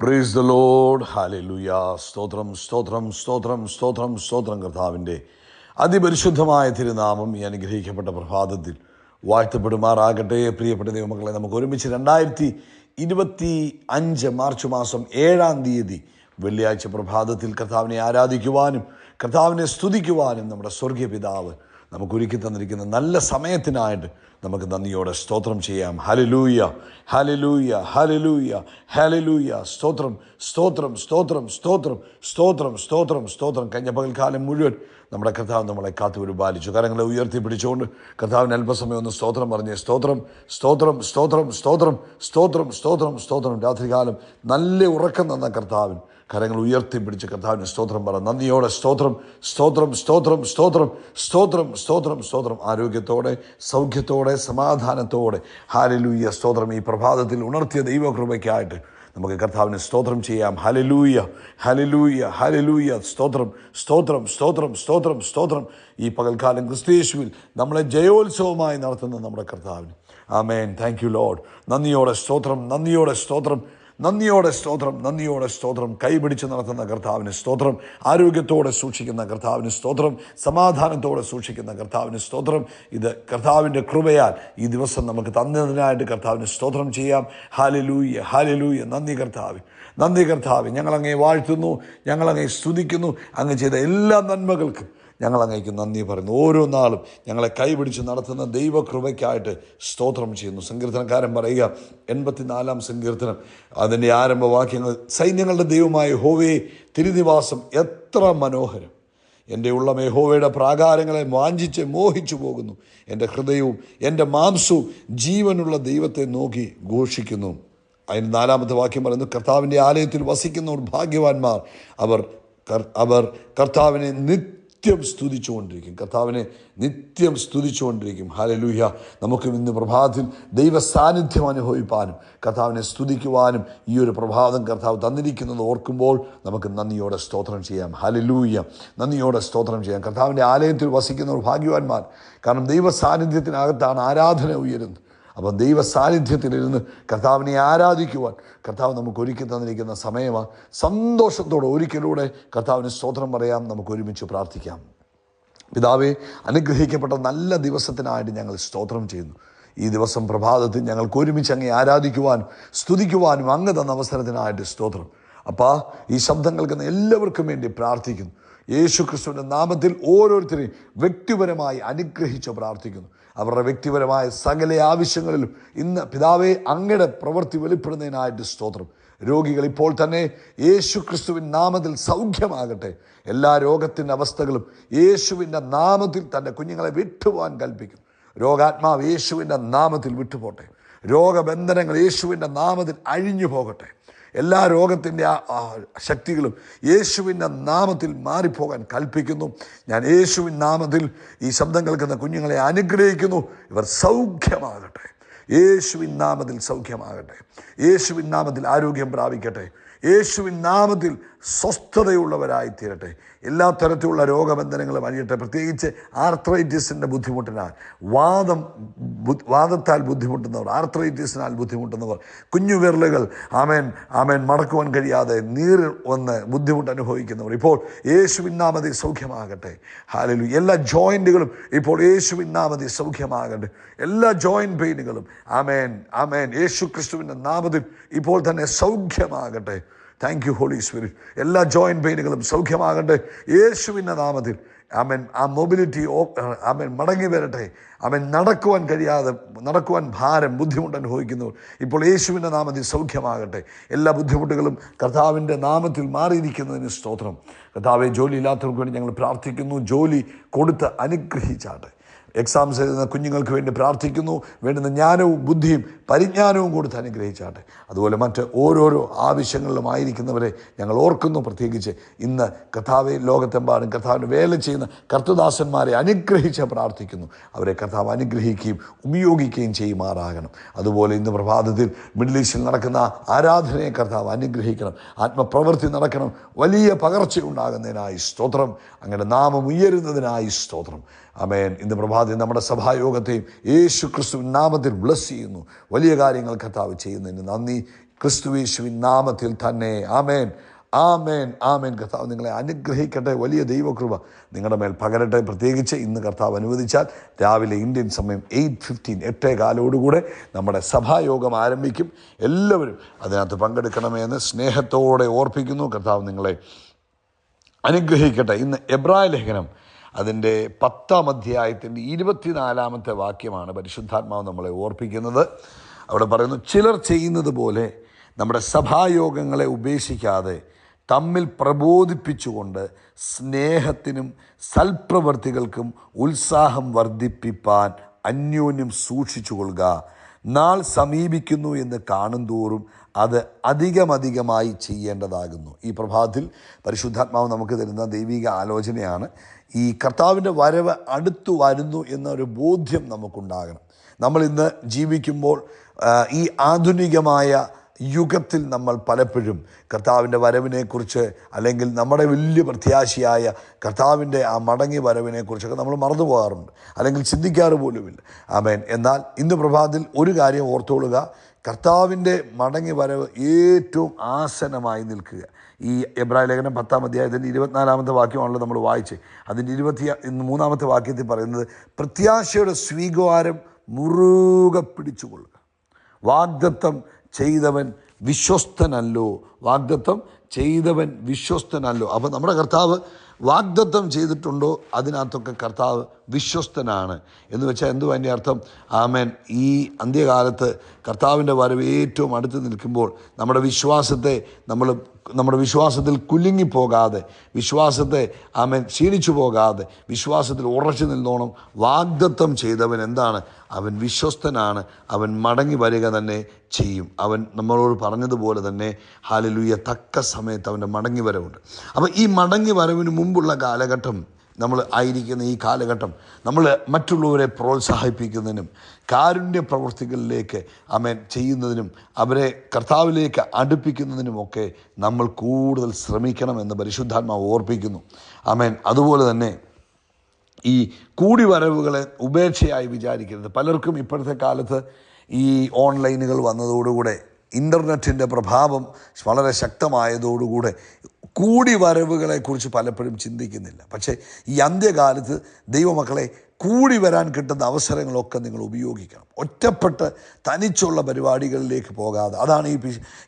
Price the Lord hallelujah സ്തോത്രം സ്തോത്രം സ്തോത്രം സ്തോത്രം സ്തോത്രം കർത്താവിന്റെ അതിപരിശുദ്ധമായ തിരുനാമം ഈ അനുഗ്രഹിക്കപ്പെട്ട പ്രഭാതത്തിൽ വാഴ്ത്തപ്പെടുമാറാകട്ടെ. പ്രിയപ്പെട്ട ദൈവമക്കളെ നമുക്ക് ഒരുമിച്ച് രണ്ടായിരത്തി ഇരുപത്തി അഞ്ച് മാർച്ച് മാസം ഏഴാം തീയതി വെള്ളിയാഴ്ച പ്രഭാതത്തിൽ കർത്താവിനെ ആരാധിക്കുവാനും കർത്താവിനെ സ്തുതിക്കുവാനും നമ്മുടെ സ്വർഗീയ പിതാവ് നമുക്ക് ഒരുക്കി തന്നിരിക്കുന്ന നല്ല സമയത്തിനായിട്ട് നമുക്ക് നന്ദിയോടെ സ്തോത്രം ചെയ്യാം ഹലലൂയ ഹലലൂയ ഹലലൂയ ഹലലൂയ സ്തോത്രം സ്തോത്രം സ്തോത്രം സ്തോത്രം സ്തോത്രം സ്തോത്രം സ്തോത്രം കഴിഞ്ഞ പകൽക്കാലം മുഴുവൻ നമ്മുടെ കർത്താവ് നമ്മളെ കാത്തു പരിപാലിച്ചു കരങ്ങളെ ഉയർത്തി പിടിച്ചുകൊണ്ട് കർത്താവിന് അല്പസമയം ഒന്ന് സ്തോത്രം പറഞ്ഞ് സ്തോത്രം സ്തോത്രം സ്തോത്രം സ്തോത്രം സ്തോത്രം സ്തോത്രം സ്തോത്രം രാത്രികാലം നല്ല ഉറക്കം തന്ന കർത്താവിൻ കരങ്ങൾ ഉയർത്തി പിടിച്ച് കർത്താവിന് സ്തോത്രം പറ. നന്ദിയോടെ സ്തോത്രം സ്തോത്രം സ്തോത്രം സ്തോത്രം സ്തോത്രം സ്തോത്രം സ്തോത്രം. ആരോഗ്യത്തോടെ സൗഖ്യത്തോടെ സമാധാനത്തോടെ. ഹാലലൂയ സ്തോത്രം ഈ പ്രഭാതത്തിൽ ഉണർത്തിയ ദൈവകൃപയ്ക്കായിട്ട് നമുക്ക് കർത്താവിന് സ്തോത്രം ചെയ്യാം. ഹലലൂയ ഹലലൂയ ഹലലൂയ സ്തോത്രം സ്തോത്രം സ്തോത്രം സ്തോത്രം സ്തോത്രം. ഈ പകൽക്കാലം ക്രിസ്തീശുവിൽ നമ്മളെ ജയോത്സവമായി നടത്തുന്ന നമ്മുടെ കർത്താവിന്. ആമേൻ. Thank you Lord. നന്ദിയോടെ സ്തോത്രം നന്ദിയോടെ സ്തോത്രം. നന്ദിയോടെ സ്തോത്രം നന്ദിയോടെ സ്തോത്രം. കൈപിടിച്ച് നടത്തുന്ന കർത്താവിന് സ്തോത്രം. ആരോഗ്യത്തോടെ സൂക്ഷിക്കുന്ന കർത്താവിന് സ്തോത്രം. സമാധാനത്തോടെ സൂക്ഷിക്കുന്ന കർത്താവിന് സ്തോത്രം. ഇത് കർത്താവിന്റെ കൃപയാൽ ഈ ദിവസം നമുക്ക് തന്നതിനായിട്ട് കർത്താവിന് സ്തോത്രം ചെയ്യാം. ഹാലലൂയ ഹാലലൂയ നന്ദി കർത്താവ് നന്ദി കർത്താവ്. ഞങ്ങളങ്ങേ വാഴ്ത്തുന്നു ഞങ്ങളങ്ങേ സ്തുതിക്കുന്നു. അങ്ങ് ചെയ്ത എല്ലാ നന്മകൾക്കും ഞങ്ങൾ അങ്ങേക്ക് നന്ദി പറയുന്നു. ഓരോ നാളും ഞങ്ങളെ കൈപിടിച്ച് നടത്തുന്ന ദൈവകൃപയ്ക്കായിട്ട് സ്തോത്രം ചെയ്യുന്നു. സങ്കീർത്തനക്കാരൻ പറയുക എൺപത്തിനാലാം സങ്കീർത്തനം. അതിന്റെ ആരംഭവാക്യങ്ങൾ സൈന്യങ്ങളുടെ ദൈവമായ ഹോവേ തിരുനിവാസം എത്ര മനോഹരം. എന്റെ ഉള്ളമേ ഹോവയുടെ പ്രാകാരങ്ങളെ വാഞ്ചിച്ച് മോഹിച്ചു പോകുന്നു. എന്റെ ഹൃദയവും എന്റെ മാംസവും ജീവനുള്ള ദൈവത്തെ നോക്കി ഘോഷിക്കുന്നു. അതിന് നാലാമത്തെ വാക്യം പറയുന്നു കർത്താവിന്റെ ആലയത്തിൽ വസിക്കുന്നവർ ഭാഗ്യവാന്മാർ. അവർ അവർ കർത്താവിനെ നിത്യം സ്തുതിച്ചുകൊണ്ടിരിക്കും. കർത്താവിനെ നിത്യം സ്തുതിച്ചുകൊണ്ടിരിക്കും. ഹാലലൂഹ്യ നമുക്കും ഇന്ന് പ്രഭാതത്തിൽ ദൈവ സാന്നിധ്യം അനുഭവിപ്പാനും കർത്താവിനെ സ്തുതിക്കുവാനും ഈ ഒരു പ്രഭാതം കർത്താവ് തന്നിരിക്കുന്നത് ഓർക്കുമ്പോൾ നമുക്ക് നന്ദിയോടെ സ്തോത്രം ചെയ്യാം. ഹാലലൂഹ്യ നന്ദിയോടെ സ്തോത്രം ചെയ്യാം. കർത്താവിന്റെ ആലയത്തിൽ വസിക്കുന്നവർ ഭാഗ്യവാന്മാർ കാരണം ദൈവ സാന്നിധ്യത്തിനകത്താണ് ആരാധന ഉയരുന്നത്. അപ്പം ദൈവ സാന്നിധ്യത്തിലിരുന്ന് കർത്താവിനെ ആരാധിക്കുവാൻ കർത്താവ് നമുക്ക് ഒരുക്കി തന്നിരിക്കുന്ന സമയമാണ്. സന്തോഷത്തോടെ ഒരിക്കലൂടെ കർത്താവിന് സ്തോത്രം പറയാം. നമുക്ക് ഒരുമിച്ച് പ്രാർത്ഥിക്കാം. പിതാവെ അനുഗ്രഹിക്കപ്പെട്ട നല്ല ദിവസത്തിനായിട്ട് ഞങ്ങൾ സ്തോത്രം ചെയ്യുന്നു. ഈ ദിവസം പ്രഭാതത്തിൽ ഞങ്ങൾക്ക് ഒരുമിച്ച് അങ്ങേ ആരാധിക്കുവാനും സ്തുതിക്കുവാനും അങ്ങ് തന്ന അവസരത്തിനായിട്ട് സ്തോത്രം. അപ്പാ ഈ ശബ്ദം കേൾക്കുന്ന എല്ലാവർക്കും വേണ്ടി പ്രാർത്ഥിക്കുന്നു. യേശു ക്രിസ്തുവിന്റെ നാമത്തിൽ ഓരോരുത്തരെയും വ്യക്തിപരമായി അനുഗ്രഹിച്ച് പ്രാർത്ഥിക്കുന്നു. അവരുടെ വ്യക്തിപരമായ സകല ആവശ്യങ്ങളിലും ഇന്ന് പിതാവെ അങ്ങയുടെ പ്രവൃത്തി വെളിപ്പെടുന്നതിനായിട്ട് സ്തോത്രം. രോഗികൾ ഇപ്പോൾ തന്നെ യേശു ക്രിസ്തുവിൻ നാമത്തിൽ സൗഖ്യമാകട്ടെ. എല്ലാ രോഗത്തിന്റെ അവസ്ഥകളും യേശുവിന്റെ നാമത്തിൽ തന്റെ കുഞ്ഞുങ്ങളെ വിട്ടുപോകാൻ കൽപ്പിക്കുന്നു രോഗാത്മാവ് യേശുവിന്റെ നാമത്തിൽ വിട്ടുപോട്ടെ. രോഗബന്ധനങ്ങൾ യേശുവിന്റെ നാമത്തിൽ അഴിഞ്ഞു പോകട്ടെ. എല്ലാ രോഗത്തിന്റെ ആ ശക്തികളും യേശുവിന്റെ നാമത്തിൽ മാറിപ്പോകാൻ കൽപ്പിക്കുന്നു. ഞാൻ യേശുവിൻ നാമത്തിൽ ഈ ശബ്ദം കേൾക്കുന്ന കുഞ്ഞുങ്ങളെ അനുഗ്രഹിക്കുന്നു. ഇവർ സൗഖ്യമാകട്ടെ. യേശുവിൻ നാമത്തിൽ സൗഖ്യമാകട്ടെ. യേശുവിൻ നാമത്തിൽ ആരോഗ്യം പ്രാപിക്കട്ടെ. യേശുവിൻ നാമത്തിൽ സ്വസ്ഥതയുള്ളവരായി തീരട്ടെ എല്ലാ തരത്തിലുള്ള രോഗബന്ധനങ്ങളും അണിയട്ടെ. പ്രത്യേകിച്ച് ആർത്രൈറ്റിസിന്റെ ബുദ്ധിമുട്ടിനാൽ വാദം വാദത്താൽ ബുദ്ധിമുട്ടുന്നവർ ആർത്രൈറ്റിസിനാൽ ബുദ്ധിമുട്ടുന്നവർ കുഞ്ഞു വിരലുകൾ ആമേൻ ആമേൻ മടക്കുവാൻ കഴിയാതെ നീര് വന്ന് ബുദ്ധിമുട്ട് അനുഭവിക്കുന്നവർ ഇപ്പോൾ യേശുവിന്നാമതി സൗഖ്യമാകട്ടെ. ഹാലലു എല്ലാ ജോയിന്റുകളും ഇപ്പോൾ യേശുവിന്നാമതി സൗഖ്യമാകട്ടെ. എല്ലാ ജോയിന്റ് പെയിനുകളും ആമേൻ ആമേൻ യേശു ക്രിസ്തുവിന്റെ നാമത്തിൽ ഇപ്പോൾ തന്നെ സൗഖ്യമാകട്ടെ. താങ്ക് യു ഹോളി സ്പിരിറ്റ് എല്ലാ ജോയിന്റ് പെയിനുകളും സൗഖ്യമാകട്ടെ. യേശുവിന്റെ നാമത്തിൽ. അവൻ ആ മൊബിലിറ്റി അവൻ മടങ്ങി വരട്ടെ. അവൻ നടക്കുവാൻ കഴിയാതെ നടക്കുവാൻ ഭാരം ബുദ്ധിമുട്ട് അനുഭവിക്കുന്നു. ഇപ്പോൾ യേശുവിന്റെ നാമത്തിൽ സൗഖ്യമാകട്ടെ. എല്ലാ ബുദ്ധിമുട്ടുകളും കർത്താവിന്റെ നാമത്തിൽ മാറിയിരിക്കുന്നതിന് സ്തോത്രം. കർത്താവെ ജോലി ഇല്ലാത്തവർക്ക് വേണ്ടി ഞങ്ങൾ പ്രാർത്ഥിക്കുന്നു. ജോലി കൊടുത്ത് അനുഗ്രഹിച്ചാട്ടെ. എക്സാംസ് എഴുതുന്ന കുഞ്ഞുങ്ങൾക്ക് വേണ്ടി പ്രാർത്ഥിക്കുന്നു വേണ്ടുന്ന ജ്ഞാനവും ബുദ്ധിയും പരിജ്ഞാനവും കൊടുത്ത് അനുഗ്രഹിച്ചാട്ടെ. അതുപോലെ മറ്റ് ഓരോരോ ആവശ്യങ്ങളിലുമായിരിക്കുന്നവരെ ഞങ്ങൾ ഓർക്കുന്നു. പ്രത്യേകിച്ച് ഇന്ന് കഥാവ് ലോകത്തെമ്പാടും കർത്താവിന് വേല ചെയ്യുന്ന കർത്തദാസന്മാരെ അനുഗ്രഹിച്ച് പ്രാർത്ഥിക്കുന്നു. അവരെ കർത്താവ് അനുഗ്രഹിക്കുകയും ഉപയോഗിക്കുകയും ചെയ്യുമാറാകണം. അതുപോലെ ഇന്ന് പ്രഭാതത്തിൽ മിഡിൽ ഈസ്റ്റിൽ നടക്കുന്ന ആരാധനയെ കർത്താവ് അനുഗ്രഹിക്കണം. ആത്മപ്രവൃത്തി നടക്കണം. വലിയ പകർച്ച ഉണ്ടാകുന്നതിനായി സ്തോത്രം. അങ്ങയുടെ നാമം ഉയരുന്നതിനായി സ്തോത്രം. അമേൻ ഇന്ന് പ്രഭാതി നമ്മുടെ സഭായോഗത്തെയും യേശു ക്രിസ്തു നാമത്തിൽ ബ്ലസ് ചെയ്യുന്നു. വലിയ കാര്യങ്ങൾ കർത്താവ് ചെയ്യുന്നതിന് നന്ദി. ക്രിസ്തു യേശുവിൻ നാമത്തിൽ തന്നെ. ആമേൻ. ആമേൻ. ആമേൻ. കർത്താവ് നിങ്ങളെ അനുഗ്രഹിക്കട്ടെ. വലിയ ദൈവകൃപ നിങ്ങളുടെ മേൽ പകരട്ടെ. പ്രത്യേകിച്ച് ഇന്ന് കർത്താവ് അനുവദിച്ചാൽ രാവിലെ ഇന്ത്യൻ സമയം എയ്റ്റ് ഫിഫ്റ്റീൻ എട്ടേ കാലോടുകൂടെ നമ്മുടെ സഭായോഗം ആരംഭിക്കും. എല്ലാവരും അതിനകത്ത് പങ്കെടുക്കണമെന്ന് സ്നേഹത്തോടെ ഓർപ്പിക്കുന്നു. കർത്താവ് നിങ്ങളെ അനുഗ്രഹിക്കട്ടെ. ഇന്ന് എബ്രായ ലേഖനം അതിന്റെ പത്താം അധ്യായത്തിന്റെ ഇരുപത്തിനാലാമത്തെ വാക്യമാണ് പരിശുദ്ധാത്മാവ് നമ്മളെ ഓർപ്പിക്കുന്നത്. അവിടെ പറയുന്നു ചിലർ ചെയ്യുന്നത് പോലെ നമ്മുടെ സഭായോഗങ്ങളെ ഉപേക്ഷിക്കാതെ തമ്മിൽ പ്രബോധിപ്പിച്ചുകൊണ്ട് സ്നേഹത്തിനും സൽപ്രവർത്തികൾക്കും ഉത്സാഹം വർദ്ധിപ്പിപ്പാൻ അന്യോന്യം സൂക്ഷിച്ചു കൊള്ളുക നാൾ സമീപിക്കുന്നു എന്ന് കാണും തോറും അത് അധികമധികമായി ചെയ്യേണ്ടതാകുന്നു. ഈ പ്രഭാതത്തിൽ പരിശുദ്ധാത്മാവ് നമുക്ക് തരുന്ന ദൈവിക ആലോചനയാണ് ഈ കർത്താവിന്റെ വരവ് അടുത്തു വരുന്നു എന്നൊരു ബോധ്യം നമുക്കുണ്ടാകണം. നമ്മൾ ഇന്ന് ജീവിക്കുമ്പോൾ ഈ ആധുനികമായ യുഗത്തിൽ നമ്മൾ പലപ്പോഴും കർത്താവിന്റെ വരവിനെക്കുറിച്ച് അല്ലെങ്കിൽ നമ്മുടെ വലിയ പ്രത്യാശയായ കർത്താവിന്റെ ആ മടങ്ങി വരവിനെക്കുറിച്ചൊക്കെ നമ്മൾ മറന്നു പോകാറുണ്ട്. അല്ലെങ്കിൽ ചിന്തിക്കാറ് പോലുമില്ല. ആമേൻ. എന്നാൽ ഇന്ന് പ്രഭാതത്തിൽ ഒരു കാര്യം ഓർത്തുകൊള്ളുക. കർത്താവിന്റെ മടങ്ങി വരവ് ഏറ്റവും ആസനമായി നിൽക്കുക. ഈ എബ്രാഹിം ലേഖനം പത്താം അധ്യായത്തിന്റെ ഇരുപത്തിനാലാമത്തെ വാക്യമാണല്ലോ നമ്മൾ വായിച്ച് അതിന്റെ ഇരുപത്തി മൂന്നാമത്തെ വാക്യത്തിൽ പറയുന്നത് പ്രത്യാശയുടെ സ്വീകാരം മുറുകെ പിടിച്ചുകൊള്ളുക. വാഗ്ദത്തം ചെയ്തവൻ വിശ്വസ്തനല്ലോ. വാഗ്ദത്തം ചെയ്തവൻ വിശ്വസ്തനല്ലോ. അപ്പം നമ്മുടെ കർത്താവ് വാഗ്ദത്തം ചെയ്തിട്ടുണ്ടോ? അതിനകത്തൊക്കെ കർത്താവ് വിശ്വസ്തനാണ്. എന്ന് വെച്ചാൽ എന്തു അതിന്റെ അർത്ഥം? ആമേൻ. ഈ അന്ത്യകാലത്ത് കർത്താവിന്റെ വരവ് ഏറ്റവും അടുത്ത് നിൽക്കുമ്പോൾ നമ്മുടെ വിശ്വാസത്തെ നമ്മൾ നമ്മുടെ വിശ്വാസത്തിൽ കുലുങ്ങിപ്പോകാതെ വിശ്വാസത്തെ ആമൻ ക്ഷീണിച്ചു പോകാതെ വിശ്വാസത്തിൽ ഉറച്ചു നിന്നോണം വാഗ്ദത്വം ചെയ്തവൻ എന്താണ്? അവൻ വിശ്വസ്തനാണ് അവൻ മടങ്ങി വരിക തന്നെ ചെയ്യും. അവൻ നമ്മളോട് പറഞ്ഞതുപോലെ തന്നെ ഹാലലുയ തക്ക സമയത്ത് അവന്റെ മടങ്ങി വരവുണ്ട്. അപ്പോൾ ഈ മടങ്ങി വരവിന് മുമ്പുള്ള കാലഘട്ടം നമ്മൾ ആയിരിക്കുന്ന ഈ കാലഘട്ടം നമ്മൾ മറ്റുള്ളവരെ പ്രോത്സാഹിപ്പിക്കുന്നതിനും കാരുണ്യ പ്രവൃത്തികളിലേക്ക് അമേൻ ചെയ്യുന്നതിനും അവരെ കർത്താവിലേക്ക് അടുപ്പിക്കുന്നതിനുമൊക്കെ നമ്മൾ കൂടുതൽ ശ്രമിക്കണമെന്ന് പരിശുദ്ധാത്മാവ് ഓർപ്പിക്കുന്നു. അമേൻ. അതുപോലെ തന്നെ ഈ കൂടിവരവുകളെ ഉപേക്ഷയായി വിചാരിക്കരുത്. പലർക്കും ഇപ്പോഴത്തെ കാലത്ത് ഈ ഓൺലൈനുകൾ വന്നതോടുകൂടെ ഇന്റർനെറ്റിന്റെ പ്രഭാവം വളരെ ശക്തമായതോടുകൂടെ കൂടി വരവുകളെക്കുറിച്ച് പലപ്പോഴും ചിന്തിക്കുന്നില്ല. പക്ഷേ ഈ അന്ത്യകാലത്ത് ദൈവമക്കളെ കൂടി വരാൻ കിട്ടുന്ന അവസരങ്ങളൊക്കെ നിങ്ങൾ ഉപയോഗിക്കണം. ഒറ്റപ്പെട്ട് തനിച്ചുള്ള പരിപാടികളിലേക്ക് പോകാതെ. അതാണ് ഈ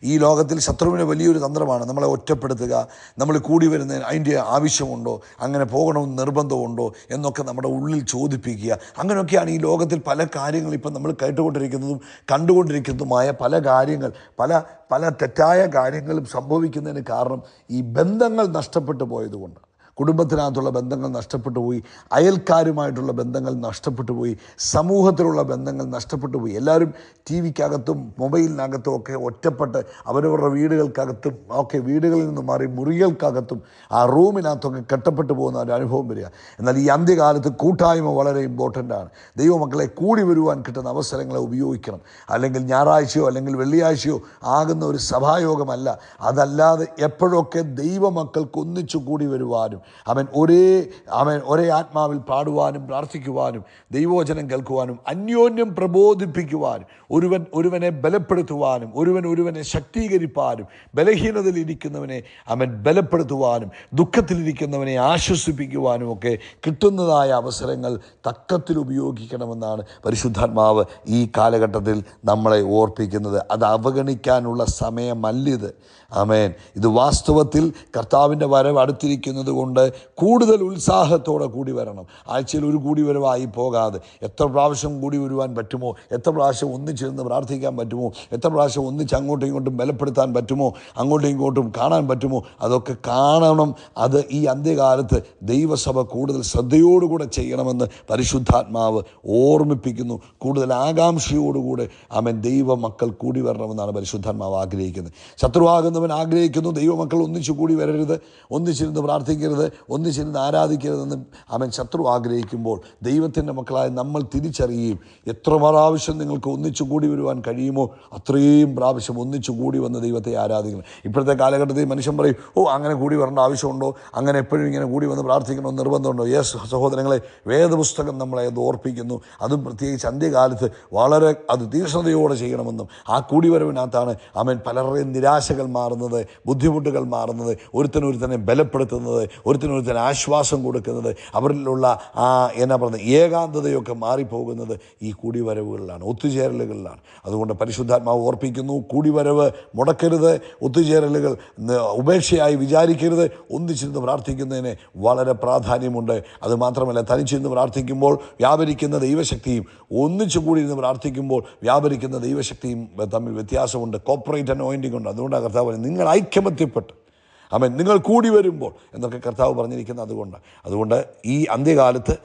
ഈ ലോകത്തിൽ ശത്രുവിന് വലിയൊരു തന്ത്രമാണ്. നമ്മളെ ഒറ്റപ്പെടുത്തുക നമ്മൾ കൂടി വരുന്നതിന് അതിന്റെ ആവശ്യമുണ്ടോ അങ്ങനെ പോകണമെന്ന് നിർബന്ധമുണ്ടോ എന്നൊക്കെ നമ്മുടെ ഉള്ളിൽ ചോദിപ്പിക്കുക. അങ്ങനെയൊക്കെയാണ് ഈ ലോകത്തിൽ പല കാര്യങ്ങൾ ഇപ്പം നമ്മൾ കേട്ടുകൊണ്ടിരിക്കുന്നതും കണ്ടുകൊണ്ടിരിക്കുന്നതുമായ പല കാര്യങ്ങൾ പല പല തെറ്റായ കാര്യങ്ങളും സംഭവിക്കുന്നതിന് കാരണം ഈ ബന്ധങ്ങൾ നഷ്ടപ്പെട്ടു പോയതുകൊണ്ട്. കുടുംബത്തിനകത്തുള്ള ബന്ധങ്ങൾ നഷ്ടപ്പെട്ടു പോയി അയൽക്കാരുമായിട്ടുള്ള ബന്ധങ്ങൾ നഷ്ടപ്പെട്ടു പോയി സമൂഹത്തിലുള്ള ബന്ധങ്ങൾ നഷ്ടപ്പെട്ടു പോയി. എല്ലാവരും ടി വിക്കകത്തും മൊബൈലിനകത്തും ഒക്കെ ഒറ്റപ്പെട്ട് അവരവരുടെ വീടുകൾക്കകത്തും ഒക്കെ വീടുകളിൽ നിന്ന് മാറി മുറികൾക്കകത്തും ആ റൂമിനകത്തൊക്കെ കെട്ടപ്പെട്ടു പോകുന്ന ഒരു അനുഭവം വരിക. എന്നാൽ ഈ അന്ത്യകാലത്ത് കൂട്ടായ്മ വളരെ ഇമ്പോർട്ടന്റ് ആണ്. ദൈവമക്കളെ കൂടി വരുവാൻ കിട്ടുന്ന അവസരങ്ങളെ ഉപയോഗിക്കണം. അല്ലെങ്കിൽ ഞായറാഴ്ചയോ അല്ലെങ്കിൽ വെള്ളിയാഴ്ചയോ ആകുന്ന ഒരു സഭായോഗമല്ല. അതല്ലാതെ എപ്പോഴൊക്കെ ദൈവമക്കൾക്ക് ഒന്നിച്ചു കൂടി വരുവാനും അവൻ ഒരേ അവൻ ഒരേ ആത്മാവിൽ പാടുവാനും പ്രാർത്ഥിക്കുവാനും ദൈവവചനം കേൾക്കുവാനും അന്യോന്യം പ്രബോധിപ്പിക്കുവാനും ഒരുവൻ ഒരുവനെ ബലപ്പെടുത്തുവാനും ഒരുവൻ ഒരുവനെ ശക്തീകരിപ്പാനും ബലഹീനതയിൽ ഇരിക്കുന്നവനെ അവൻ ബലപ്പെടുത്തുവാനും ദുഃഖത്തിലിരിക്കുന്നവനെ ആശ്വസിപ്പിക്കുവാനും ഒക്കെ കിട്ടുന്നതായ അവസരങ്ങൾ തക്കത്തിൽ ഉപയോഗിക്കണമെന്നാണ് പരിശുദ്ധാത്മാവ് ഈ കാലഘട്ടത്തിൽ നമ്മളെ ഓർപ്പിക്കുന്നത്. അത് അവഗണിക്കാനുള്ള സമയമല്ലിത്. ആമേൻ. ഇത് വാസ്തവത്തിൽ കർത്താവിന്റെ വരവ് അടുത്തിരിക്കുന്നത് കൊണ്ട് കൂടുതൽ ഉത്സാഹത്തോടെ കൂടി വരണം. ആഴ്ചയിൽ ഒരു കൂടി വരവായി പോകാതെ എത്ര പ്രാവശ്യം കൂടി വരുവാൻ പറ്റുമോ? എത്ര പ്രാവശ്യം ഒന്നിച്ചിരുന്ന് പ്രാർത്ഥിക്കാൻ പറ്റുമോ? എത്ര പ്രാവശ്യം ഒന്നിച്ച് അങ്ങോട്ടും ഇങ്ങോട്ടും ബലപ്പെടുത്താൻ പറ്റുമോ? അങ്ങോട്ടും ഇങ്ങോട്ടും കാണാൻ പറ്റുമോ? അതൊക്കെ കാണണം. അത് ഈ അന്ത്യകാലത്ത് ദൈവസഭ കൂടുതൽ ശ്രദ്ധയോടുകൂടെ ചെയ്യണമെന്ന് പരിശുദ്ധാത്മാവ് ഓർമ്മിപ്പിക്കുന്നു. കൂടുതൽ ആകാംക്ഷയോടുകൂടെ അവൻ ദൈവ മക്കൾ കൂടി വരണമെന്നാണ് പരിശുദ്ധാത്മാവ് ആഗ്രഹിക്കുന്നത്. ശത്രുവാകുന്നവൻ ആഗ്രഹിക്കുന്നു ദൈവമക്കൾ ഒന്നിച്ചു കൂടി വരരുത്. ഒന്നിച്ചിരുന്ന് പ്രാർത്ഥിക്കരുത്. മുടക്കരുത് ഒന്നിച്ചിരുന്ന് ആരാധിക്കരുതെന്ന് അവൻ ശത്രു ആഗ്രഹിക്കുമ്പോൾ ദൈവത്തിന്റെ മക്കളായ നമ്മൾ തിരിച്ചറിയുകയും എത്ര പ്രാവശ്യം നിങ്ങൾക്ക് ഒന്നിച്ചു കൂടി വരുവാൻ കഴിയുമോ അത്രയും പ്രാവശ്യം ഒന്നിച്ചു കൂടി വന്ന് ദൈവത്തെ ആരാധിക്കണം. ഇപ്പോഴത്തെ കാലഘട്ടത്തിൽ മനുഷ്യൻ പറയും ഓ അങ്ങനെ കൂടി വരേണ്ട ആവശ്യമുണ്ടോ? അങ്ങനെ എപ്പോഴും ഇങ്ങനെ കൂടി വന്ന് പ്രാർത്ഥിക്കണമെന്ന് നിർബന്ധമുണ്ടോ? യെസ് സഹോദരങ്ങളെ വേദപുസ്തകം നമ്മളെ അത് ഓർപ്പിക്കുന്നു. അതും പ്രത്യേകിച്ച് അന്ത്യകാലത്ത് വളരെ അത് തീക്ഷ്ണതയോടെ ചെയ്യണമെന്നും ആ കൂടിവരവിനകത്താണ് അവൻ പലരുടെയും നിരാശകൾ മാറുന്നത് ബുദ്ധിമുട്ടുകൾ മാറുന്നത് ഒരുത്തനൊരുത്തനെ ബലപ്പെടുത്തുന്നത് ഒരുത്തനൊരുത്തന് ആശ്വാസം കൊടുക്കുന്നത് അവരിലുള്ള ആ എന്നാ പറയുന്നത് ഏകാന്തതയൊക്കെ മാറിപ്പോകുന്നത് ഈ കൂടിവരവുകളിലാണ് ഒത്തുചേരലുകളിലാണ്. അതുകൊണ്ട് പരിശുദ്ധാത്മാവ് ഓർപ്പിക്കുന്നു കൂടിവരവ് മുടക്കരുത് ഒത്തുചേരലുകൾ ഉപേക്ഷയായി വിചാരിക്കരുത് ഒന്നിച്ചിരുന്ന് പ്രാർത്ഥിക്കുന്നതിന് വളരെ പ്രാധാന്യമുണ്ട്. അത് മാത്രമല്ല തനിച്ചിരുന്ന് പ്രാർത്ഥിക്കുമ്പോൾ വ്യാപരിക്കുന്ന ദൈവശക്തിയും ഒന്നിച്ചു കൂടി ഇരുന്ന് പ്രാർത്ഥിക്കുമ്പോൾ വ്യാപരിക്കുന്ന ദൈവശക്തിയും തമ്മിൽ വ്യത്യാസമുണ്ട്. കോപ്പറേറ്റ് അനോയിന്റിംഗ് ഉണ്ട്. അതുകൊണ്ടാണ് കർത്താവ് നിങ്ങൾ ഐക്യമത്യപ്പെട്ട് അവൻ നിങ്ങൾ കൂടി വരുമ്പോൾ എന്നൊക്കെ കർത്താവ് പറഞ്ഞിരിക്കുന്നത് അതുകൊണ്ട്. അതുകൊണ്ട് ഈ അന്ത്യകാലത്ത്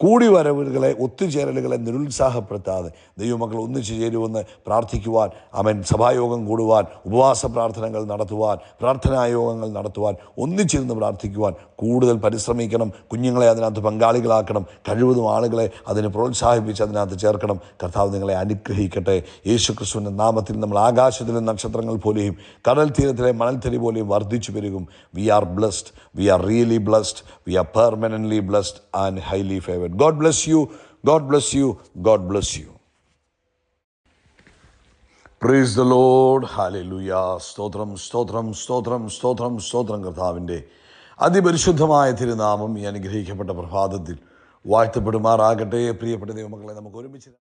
കൂടി വരവുകളെ ഒത്തുചേരലുകളെ നിരുത്സാഹപ്പെടുത്താതെ ദൈവമക്കൾ ഒന്നിച്ചു ചേരുമെന്ന് പ്രാർത്ഥിക്കുവാൻ അവൻ സഭായോഗം കൂടുവാൻ ഉപവാസ പ്രാർത്ഥനകൾ നടത്തുവാൻ പ്രാർത്ഥനായോഗങ്ങൾ നടത്തുവാൻ ഒന്നിച്ചിരുന്ന് പ്രാർത്ഥിക്കുവാൻ കൂടുതൽ പരിശ്രമിക്കണം. കുഞ്ഞുങ്ങളെ അതിനകത്ത് പങ്കാളികളാക്കണം. കഴിവതും ആളുകളെ അതിന് പ്രോത്സാഹിപ്പിച്ച് അതിനകത്ത് ചേർക്കണം. കർത്താവ് നിങ്ങളെ അനുഗ്രഹിക്കട്ടെ. യേശു ക്രിസ്തുവിന്റെ നാമത്തിൽ നമ്മൾ ആകാശത്തിലെ നക്ഷത്രങ്ങൾ പോലെയും കടൽ തീരത്തിലെ മണൽത്തരി പോലെയും വർദ്ധിച്ചു പെരുകും we are blessed we are really blessed we are permanently blessed and highly favoured God bless you God bless you God bless you praise the Lord hallelujah സ്തോത്രം സ്തോത്രം സ്തോത്രം സ്തോത്രം സ്തോത്രം കർത്താവിന്റെ അതിപരിശുദ്ധമായ തിരുനാമം ഈ അനുഗ്രഹിക്കപ്പെട്ട പ്രഭാതത്തിൽ വാഴ്ത്തപ്പെടുമാറാകട്ടെ. പ്രിയപ്പെട്ട ദൈവമക്കളെ നമുക്ക് ഒരുമിച്ച്